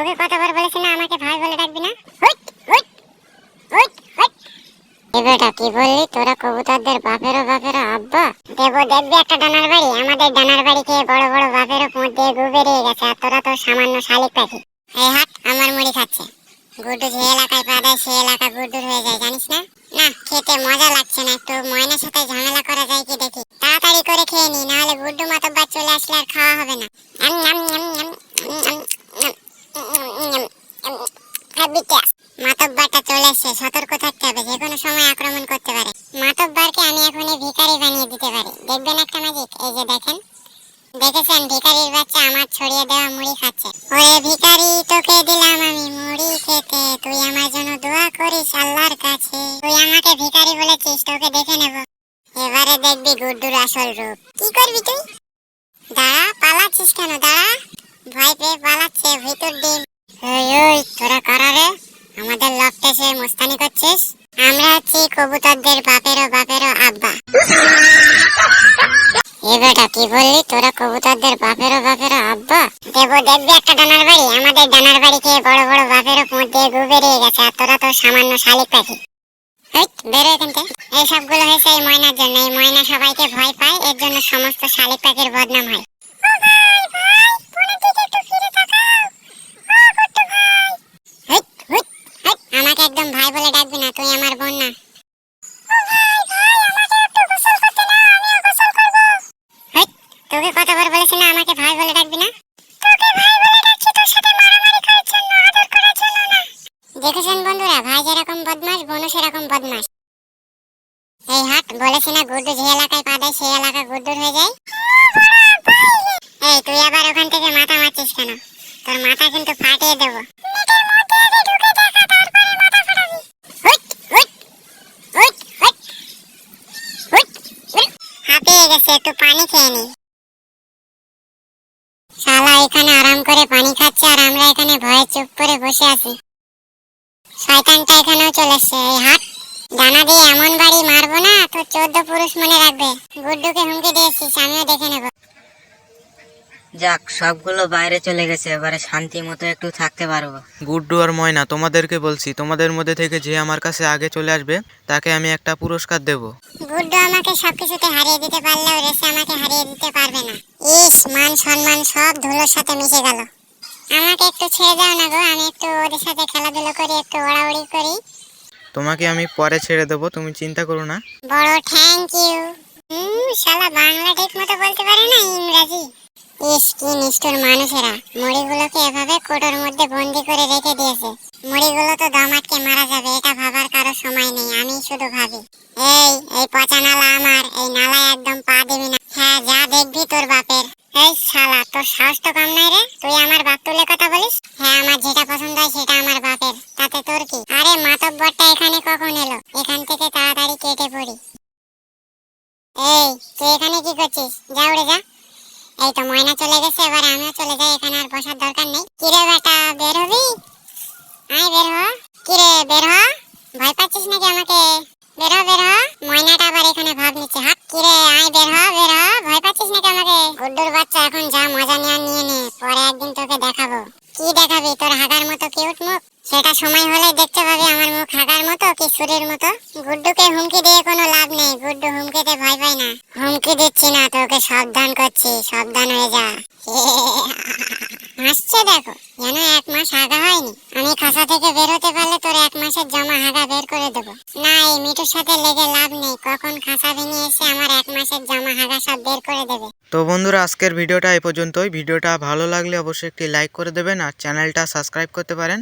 তোকে কতবার বলেছি না আমাকে ভাই বলে ডাকবি না? বেটা, কি বললি? তোরা কবুতরদের বাপেরও বাপেরও আব্বা। দেব, দেখবি একটা ডানার বাড়ি? আমাদের ডানার বাড়ি খেয়ে বড় বড় বাপেরও পোঁত দিয়ে গু বেরিয়ে গেছে, আর তোরা তো সামান্য শালিক পাখি। এই হাট, আমার মুড়ি খাচ্ছে। গুড্ডু যে এলাকায় পা দেয়, সে এলাকা গুড্ডুর হয়ে যায়, জানিস না? না, খেতে মজা লাগছে না, একটু ময়নার সাথে ঝামেলা করা যায় কি দেখি? তাড়াতাড়ি করে খেয়ে নি, নাহলে গুড্ডু মাতব্বার চলে আসলে আর খাওয়া এসছে সতর্ক থাকতে হবে, যে কোনো সময় আক্রমণ করতে পারে। মাতব্বারকে আমি এখনই ভিখারি বানিয়ে দিতে পারি। দেখবেন একটা ম্যাজিক এই যে দেখেন। দেখেছেন, ভিখারির বাচ্চা আমার ছড়িয়ে দেওয়া মুড়ি খাচ্ছে। ওরে ভিখারি, তোকে দিলাম আমি মুড়ি খেতে। তুই আমার জন্য দোয়া করিস আল্লাহর কাছে। তুই আমাকে ভিখারি বলেছিস, তোকে দেখে নেব। এবারে দেখবি গুড্ডুর আসল রূপ। কি করবি তুই? দাঁড়া, পালাচ্ছিস কেন? দাঁড়া। ভয় পেয়ে পালাচ্ছে, ভিতর ডিম ওই ওই তোরা কারা রে আমাদের লফটে এসে মস্তানি করছিস আমরা হচ্ছি কবুতরদের বাপেরও বাপেরও আব্বা। এ বেটা, কি বললি? তোরা কবুতরদের বাপেরও বাপেরও আব্বা? দেব, দেখবি একটা ডানার বাড়ি? আমাদের ডানার বাড়ি খেয়ে বড় বড় বাপেরও পোঁত দিয়ে গু বেরিয়ে গেছে, আর তোরা তো সামান্য শালিক পাখি। বেরো এখান থেকে। এই সবগুলো হয়েছে এই ময়নার জন্য। এই ময়না সবাইকে ভয় পায়, এর জন্য সমস্ত শালিক পাখির বদনাম হয়। আমাকে একদম ভাই বলে ডাকবি না, তুই আমার না, আমাকে ভাই বলে ডাকবি না। তোকে ভাই বলে ডাকছি, তোর সাথে মারামারি করার জন্য, আদর করার জন্য না। দেখেছেন বন্ধুরা, ভাই যেরকম বদমাস বোনও সেরকম বদমাস এই হাট, বলেছি না গুড্ডু যে এলাকায় পা দেয় সেই এলাকা গুড্ডুর হয়ে যায়। এই, তুই আবার ওখান থেকে মাথা মারছিস কেন? তোর মাথা কিন্তু ফাটিয়ে দেবো। হাঁপিয়ে গেছে, একটু পানি খেয়ে নি শালা এখানে আরাম করে পানি খাচ্ছে আর আমরা এখানে ভয়ে চুপ করে বসে আছি। শয়তানটা এখানেও চলে এসছে এই হাট। ডানা দিয়ে এমন বাড়ি মারবো না তো চোদ্দ পুরুষ মনে রাখবে। গুড্ডুকে হুমকি দিয়েছিস আমিও দেখে নেব। যাক সবগুলো বাইরে চলে গেছে এবারে শান্তি মতো একটু থাকতে পারব। গুড্ডু আর ময়না তোমাদেরকে বলছি তোমাদের মধ্যে থেকে যে আমার কাছে আগে চলে আসবে তাকে আমি একটা পুরস্কার দেব। গুড্ডু আমাকে সবকিছুতে হারিয়ে দিতে পারলেও রেসে আমাকে হারিয়ে দিতে পারবে না। ইস মান সম্মান সব ধুলোর সাথে মিশে গেল। আমাকে একটু ছেড়ে দাও না গো আমি একটু ওদের সাথে খেলাধুলো করি একটু ওড়াউড়ি করি। তোমাকে আমি পরে ছেড়ে দেবো তুমি চিন্তা করো না। বড় থ্যাংক ইউ হুম শালা বাংলা ঠিক মতো বলতে পারে না ইংরেজি? ইস কি নিষ্ঠুর মানুষেরা। মুড়িগুলোকে এভাবে কোটোর মধ্যে বন্দি করে রেখে দিয়েছে। মুড়িগুলো তো দম আটকে মারা যাবে এটা ভাবার সময় নেই, আমি শুধু ভাবি, এই এই পচা নালা আমার, এই নালায় একদম পা দিবি না। হ্যাঁ যা দেখবি তোর বাপের। এই শালা, তোর সাহস তো কম নাই রে, তুই আমার বাপ তুলে কথা বলিস? হ্যাঁ আমার যেটা পছন্দ হয় সেটা আমার বাপের, তাতে তোর কি? আরে, মাতব্বরটা এখানে কখন এলো? এখান থেকে তাড়াতাড়ি কেটে পড়ি। এই, তুই এখানে কি করছিস? যা উড়ে যা। এই তো ময়না চলে গেছে, এবার আমিও চলে যাই, এখানে আর বসার দরকার নেই। কিরে বেটা বের হবি আয় বের হ কিরে বের হ ভয় পাচ্ছিস নাকি আমাকে বের হ বের হ ময়নাটা আবার এখানে ভাব নিচ্ছে হাত কিরে আয় বের হ বের হ ভয় পাচ্ছিস নাকি আমাকে গুড্ডুর বাচ্চা এখন যা মজা নেওয়ার নিয়ে নে পরে একদিন তোকে দেখাবো কি দেখাবি তোর হাগার মতো কিউট মুখ সেটা সময় হলে দেখতে পাবি আমার মুখ হাগার মতো কি সুরের মতো গুড্ডুকে হুমকি দিয়ে কোনো লাভ নেই গুড্ডু হুমকিতে ভয় পায় না হুমকি দিচ্ছি না তোকে সাবধান করছি, সাবধান হয়ে যা। হাসছে দেখো, যেন এক মাস হাগা হয়নি। আমি খাসা থেকে বের হতে পারলে তোর এক মাসের জমা হাগা বের করে দেবো। না, এই মিঠুর সাথে লেগে লাভ নেই। কখন খাসা ভেঙে এসে আমার এক মাসের জমা হাগা সব বের করে দেবে? তো বন্ধুরা, আজকের ভিডিওটা এই পর্যন্তই। ভিডিওটা ভালো লাগলে অবশ্যই একটি লাইক করে দেবেন আর চ্যানেলটা সাবস্ক্রাইব করতে পারেন।